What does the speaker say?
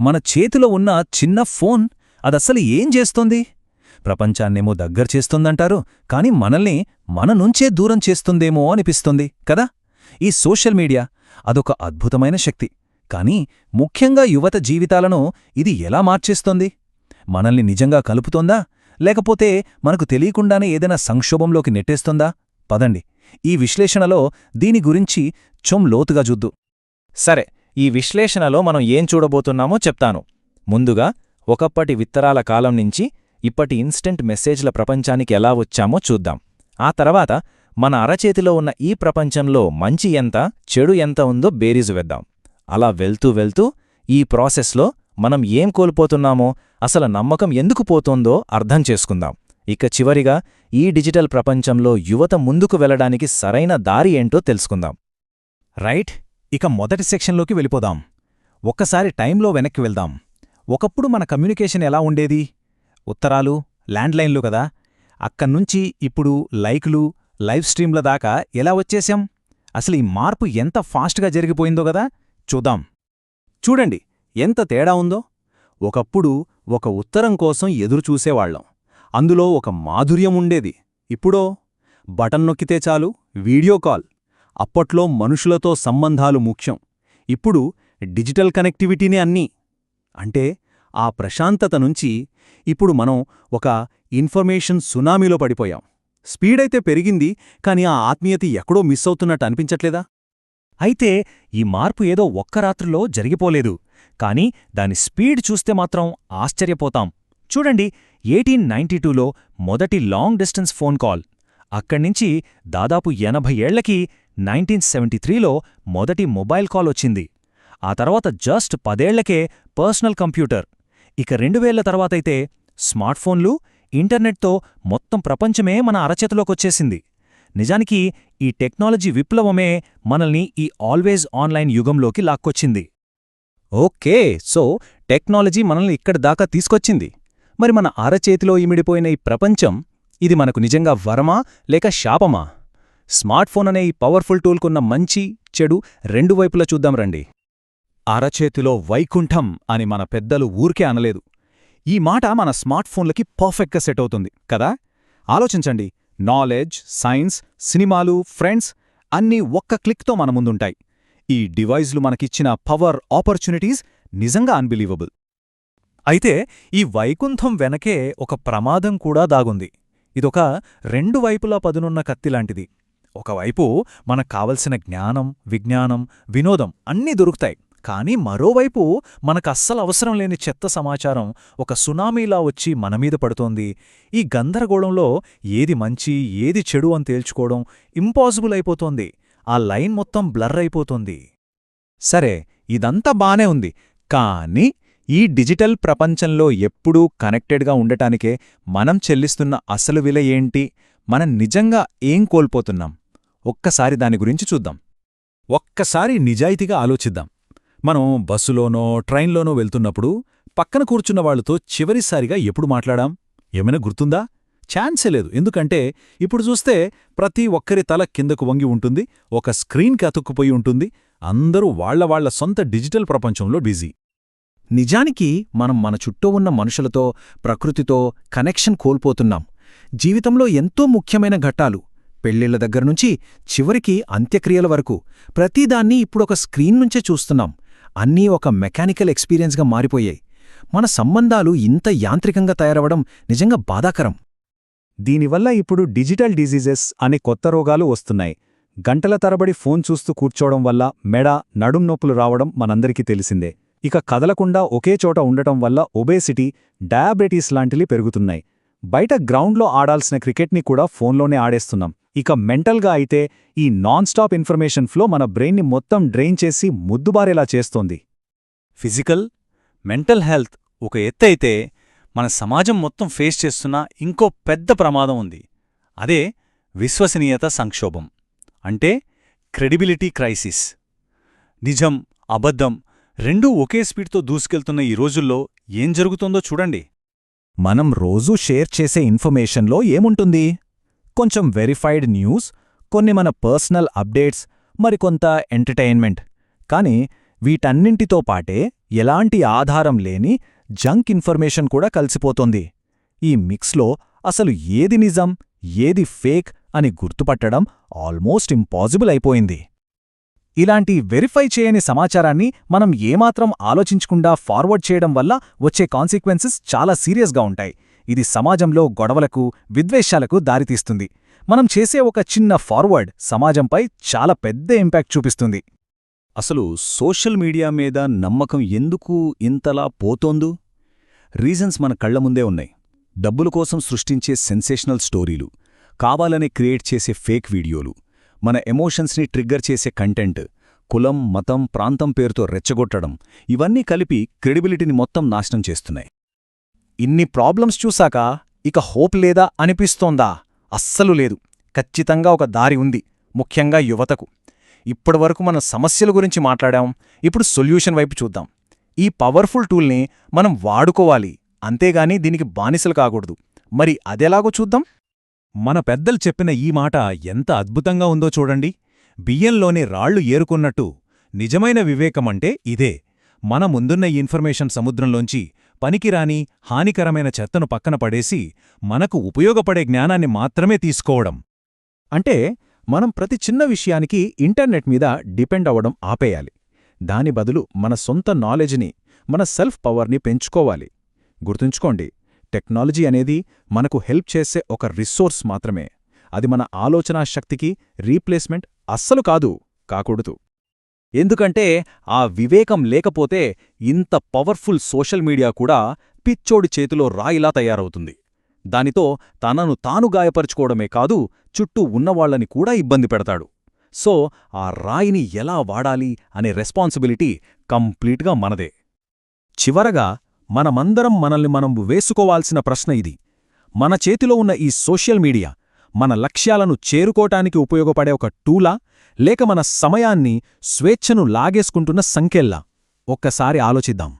మన చేతిలో ఉన్న చిన్న ఫోన్ అదస్సలు ఏం చేస్తోంది? ప్రపంచాన్నేమో దగ్గర చేస్తుందంటారు కాని మనల్ని మన నుంచే దూరం చేస్తుందేమో అనిపిస్తుంది కదా? ఈ సోషల్ మీడియా అదొక అద్భుతమైన శక్తి కానీ ముఖ్యంగా యువత జీవితాలను ఇది ఎలా మార్చేస్తోంది? మనల్ని నిజంగా కలుపుతోందా? లేకపోతే మనకు తెలియకుండానే ఏదైనా సంక్షోభంలోకి నెట్టేస్తోందా? పదండి ఈ విశ్లేషణలో దీని గురించి చొం లోతుగా చూద్దు. సరే ఈ విశ్లేషణలో మనం ఏం చూడబోతున్నామో చెప్తాను. ముందుగా ఒకప్పటి విత్తరాల కాలం నుంచి ఇప్పటి ఇన్స్టెంట్ మెసేజ్ల ప్రపంచానికి ఎలా వచ్చామో చూద్దాం. ఆ తర్వాత మన అరచేతిలో ఉన్న ఈ ప్రపంచంలో మంచి ఎంత చెడు ఎంత ఉందో బేరీజు వేద్దాం. అలా వెళ్తూ వెళ్తూ ఈ ప్రాసెస్లో మనం ఏం కోల్పోతున్నామో అసలు నమ్మకం ఎందుకు పోతోందో అర్థం చేసుకుందాం. ఇక చివరిగా ఈ డిజిటల్ ప్రపంచంలో యువత ముందుకు వెళ్ళడానికి సరైన దారి ఏంటో తెలుసుకుందాం. రైట్? ఇక మొదటి సెక్షన్లోకి వెళ్ళిపోదాం. ఒక్కసారి టైంలో వెనక్కి వెళ్దాం. ఒకప్పుడు మన కమ్యూనికేషన్ ఎలా ఉండేది? ఉత్తరాలు ల్యాండ్లైన్లు కదా. అక్కడ్నుంచి ఇప్పుడు లైకులు లైవ్ స్ట్రీమ్ల దాకా ఎలా వచ్చేశాం? అసలు ఈ మార్పు ఎంత ఫాస్ట్గా జరిగిపోయిందో కదా? చూద్దాం. చూడండి ఎంత తేడా ఉందో. ఒకప్పుడు ఒక ఉత్తరం కోసం ఎదురుచూసేవాళ్ళం అందులో ఒక మాధుర్యం ఉండేది. ఇప్పుడో బటన్ నొక్కితే చాలు వీడియో కాల్. అప్పట్లో మనుషులతో సంబంధాలు ముఖ్యం. ఇప్పుడు డిజిటల్ కనెక్టివిటీనే అన్నీ. అంటే ఆ ప్రశాంతత నుంచి ఇప్పుడు మనం ఒక ఇన్ఫర్మేషన్ సునామీలో పడిపోయాం. స్పీడైతే పెరిగింది కాని ఆ ఆత్మీయత ఎక్కడో మిస్ అవుతున్నట్టు అనిపించట్లేదా? అయితే ఈ మార్పు ఏదో ఒక్క రాత్రిలో జరిగిపోలేదు కాని దాని స్పీడ్ చూస్తే మాత్రం ఆశ్చర్యపోతాం. చూడండి ఎయిటీన్ నైన్టీ టూలో మొదటి లాంగ్ డిస్టెన్స్ ఫోన్ కాల్. అక్కడ్నించి దాదాపు ఎనభై ఏళ్ళకి నైన్టీన్ సెవెంటీ త్రీలో మొదటి మొబైల్ కాల్ వచ్చింది. ఆ తర్వాత జస్ట్ పదేళ్ళకే పర్సనల్ కంప్యూటర్. ఇక రెండు వేళ్ళ తర్వాతైతే స్మార్ట్ఫోన్లు ఇంటర్నెట్తో మొత్తం ప్రపంచమే మన అరచేతిలోకొచ్చేసింది. నిజానికి ఈ టెక్నాలజీ విప్లవమే మనల్ని ఈ ఆల్వేజ్ ఆన్లైన్ యుగంలోకి లాక్కొచ్చింది. ఓకే సో టెక్నాలజీ మనల్ని ఇక్కడి దాకా తీసుకొచ్చింది. మరి మన అరచేతిలో ఇమిడిపోయిన ఈ ప్రపంచం ఇది మనకు నిజంగా వరమా లేక శాపమా? స్మార్ట్ఫోన్ అనే ఈ పవర్ఫుల్ టూల్కున్న మంచి చెడు రెండు వైపులా చూద్దాం రండి. అరచేతిలో వైకుంఠం అని మన పెద్దలు ఊరికే అనలేదు. ఈ మాట మన స్మార్ట్ఫోన్లకి పర్ఫెక్ట్గా సెట్ అవుతుంది కదా? ఆలోచించండి. నాలెడ్జ్ సైన్స్ సినిమాలు ఫ్రెండ్స్ అన్నీ ఒక్క క్లిక్తో మన ముందుంటాయి. ఈ డివైజ్లు మనకిచ్చిన పవర్ ఆపర్చునిటీస్ నిజంగా అన్బిలీవబుల్. అయితే ఈ వైకుంఠం వెనకే ఒక ప్రమాదం కూడా దాగుంది. ఇదొక రెండు వైపులా పదునున్న కత్తిలాంటిది ఒకవైపు మనకు కావలసిన జ్ఞానం విజ్ఞానం వినోదం అన్నీ దొరుకుతాయి. కానీ మరోవైపు మనకస్సలు అవసరం లేని చెత్త సమాచారం ఒక సునామీలా వచ్చి మనమీద పడుతోంది. ఈ గందరగోళంలో ఏది మంచి ఏది చెడు అని తేల్చుకోవడం ఇంపాసిబుల్ అయిపోతోంది. ఆ లైన్ మొత్తం బ్లర్ అయిపోతోంది. సరే ఇదంతా బానే ఉంది. కానీ ఈ డిజిటల్ ప్రపంచంలో ఎప్పుడూ కనెక్టెడ్గా ఉండటానికే మనం చెల్లిస్తున్న అసలు విల ఏంటి? మనం నిజంగా ఏం కోల్పోతున్నాం? ఒక్కసారి దాని గురించి చూద్దాం. ఒక్కసారి నిజాయితీగా ఆలోచిద్దాం. మనం బస్సులోనో ట్రైన్లోనో వెళ్తున్నప్పుడు పక్కన కూర్చున్న వాళ్ళతో చివరిసారిగా ఎప్పుడు మాట్లాడాం? ఏమైనా గుర్తుందా? ఛాన్సే లేదు. ఎందుకంటే ఇప్పుడు చూస్తే ప్రతి ఒక్కరి తల కిందకు వంగి ఉంటుంది ఒక స్క్రీన్కి అతుక్కుపోయి ఉంటుంది అందరూ వాళ్ళ వాళ్ళ సొంత డిజిటల్ ప్రపంచంలో బిజీ. నిజానికి మనం మన చుట్టూ ఉన్న మనుషులతో ప్రకృతితో కనెక్షన్ కోల్పోతున్నాం. జీవితంలో ఎంతో ముఖ్యమైన ఘట్టాలు పెళ్ళిళ్ళ దగ్గర నుంచి చివరికి అంత్యక్రియల వరకు. ప్రతిదాన్ని ఇప్పుడొక స్క్రీన్ నుంచే చూస్తున్నాం. అన్నీ ఒక మెకానికల్ ఎక్స్పీరియన్స్గా మారిపోయాయి. మన సంబంధాలు ఇంత యాంత్రికంగా తయారవడం నిజంగా బాధాకరం. దీనివల్ల ఇప్పుడు డిజిటల్ డిజీజెస్ అనే కొత్త రోగాలు వస్తున్నాయి. గంటల తరబడి ఫోన్ చూస్తూ కూర్చోవడం వల్ల మెడ నడుం నొప్పులు రావడం మనందరికీ తెలిసిందే. ఇక కదలకుండా ఒకే చోట ఉండటం వల్ల ఒబేసిటీ డయాబెటీస్ లాంటివి పెరుగుతున్నాయి. బయట గ్రౌండ్లో ఆడాల్సిన క్రికెట్ని కూడా ఫోన్లోనే ఆడేస్తున్నాం. ఇక మెంటల్గా అయితే ఈ నాన్ స్టాప్ ఇన్ఫర్మేషన్ ఫ్లో మన బ్రెయిన్ని మొత్తం డ్రైన్ చేసి ముద్దుబారేలా చేస్తోంది. ఫిజికల్ మెంటల్ హెల్త్ ఒక ఎత్తైతే మన సమాజం మొత్తం ఫేస్ చేస్తున్న ఇంకో పెద్ద ప్రమాదం ఉంది. అదే విశ్వసనీయత సంక్షోభం. అంటే క్రెడిబిలిటీ క్రైసిస్. నిజం అబద్ధం రెండూ ఒకే స్పీడ్తో దూసుకెళ్తున్న ఈ రోజుల్లో ఏం జరుగుతుందో చూడండి. మనం రోజూ షేర్ చేసే ఇన్ఫర్మేషన్లో ఏముంటుంది? కొంచెం వెరిఫైడ్ న్యూస్ కొన్ని మన పర్సనల్ అప్డేట్స్ మరికొంత ఎంటర్టైన్మెంట్ కానీ వీటన్నింటితో పాటే ఎలాంటి ఆధారం లేని జంక్ ఇన్ఫర్మేషన్ కూడా కలిసిపోతోంది. ఈ మిక్స్లో అసలు ఏది నిజం ఏది ఫేక్ అని గుర్తుపట్టడం ఆల్మోస్ట్ ఇంపాసిబుల్ అయిపోయింది. ఇలాంటి వెరిఫై చేయని సమాచారాన్ని మనం ఏమాత్రం ఆలోచించకుండా ఫార్వర్డ్ చేయడం వల్ల వచ్చే కాన్సిక్వెన్సెస్ చాలా సీరియస్గా ఉంటాయి. ఇది సమాజంలో గొడవలకు విద్వేషాలకు దారితీస్తుంది. మనం చేసే ఒక చిన్న ఫార్వర్డ్ సమాజంపై చాలా పెద్ద ఇంపాక్ట్ చూపిస్తుంది. అసలు సోషల్ మీడియా మీద నమ్మకం ఎందుకు ఇంతలా పోతోందు? రీజన్స్ మన కళ్ళ ముందే ఉన్నాయి. డబ్బుల కోసం సృష్టించే సెన్సేషనల్ స్టోరీలు కావాలనే క్రియేట్ చేసే ఫేక్ వీడియోలు మన ఎమోషన్స్ని ట్రిగ్గర్ చేసే కంటెంట్ కులం మతం ప్రాంతం పేరుతో రెచ్చగొట్టడం ఇవన్నీ కలిపి క్రెడిబిలిటీని మొత్తం నాశనం చేస్తున్నాయి. ఇన్ని ప్రాబ్లమ్స్ చూశాక ఇక హోప్ లేదా అనిపిస్తోందా? అస్సలు లేదు. ఖచ్చితంగా ఒక దారి ఉంది ముఖ్యంగా యువతకు. ఇప్పటివరకు మనం సమస్యల గురించి మాట్లాడాం ఇప్పుడు సొల్యూషన్ వైపు చూద్దాం. ఈ పవర్ఫుల్ టూల్ని మనం వాడుకోవాలి అంతేగాని దీనికి బానిసలు కాకూడదు. మరి అదెలాగో చూద్దాం. మన పెద్దలు చెప్పిన ఈ మాట ఎంత అద్భుతంగా ఉందో చూడండి. బియ్యంలోని రాళ్ళు ఏరుకున్నట్టు నిజమైన వివేకమంటే ఇదే. మన ముందున్న ఈ ఇన్ఫర్మేషన్ సముద్రంలోంచి పనికిరాని హానికరమైన చెత్తను పక్కన పడేసి మనకు ఉపయోగపడే జ్ఞానాన్ని మాత్రమే తీసుకోవడం. అంటే మనం ప్రతి చిన్న విషయానికి ఇంటర్నెట్ మీద డిపెండ్ అవ్వడం ఆపేయాలి. దాని బదులు మన సొంత నాలెడ్జ్ని మన సెల్ఫ్ పవర్ని పెంచుకోవాలి. గుర్తుంచుకోండి టెక్నాలజీ అనేది మనకు హెల్ప్ చేసే ఒక రిసోర్స్ మాత్రమే. అది మన ఆలోచనా శక్తికి రీప్లేస్మెంట్ అస్సలు కాదు కాకూడదు. ఎందుకంటే ఆ వివేకం లేకపోతే ఇంత పవర్ఫుల్ సోషల్ మీడియా కూడా పిచ్చోడి చేతిలో రాయిలా తయారవుతుంది. దానితో తనను తాను గాయపరుచుకోవడమే కాదు చుట్టూ ఉన్నవాళ్ళని కూడా ఇబ్బంది పెడతాడు. సో ఆ రాయిని ఎలా వాడాలి అనే రెస్పాన్సిబిలిటీ కంప్లీట్గా మనదే. చివరగా మనమందరం మనల్ని మనం వేసుకోవాల్సిన ప్రశ్న ఇది. మన చేతిలో ఉన్న ఈ సోషల్ మీడియా మన లక్ష్యాలను చేరుకోటానికి ఉపయోగపడే ఒక టూలా లేక మన సమయాన్ని స్వేచ్ఛను లాగేసుకుంటున్న సంకెల్లా ఒక్కసారి ఆలోచిద్దాం.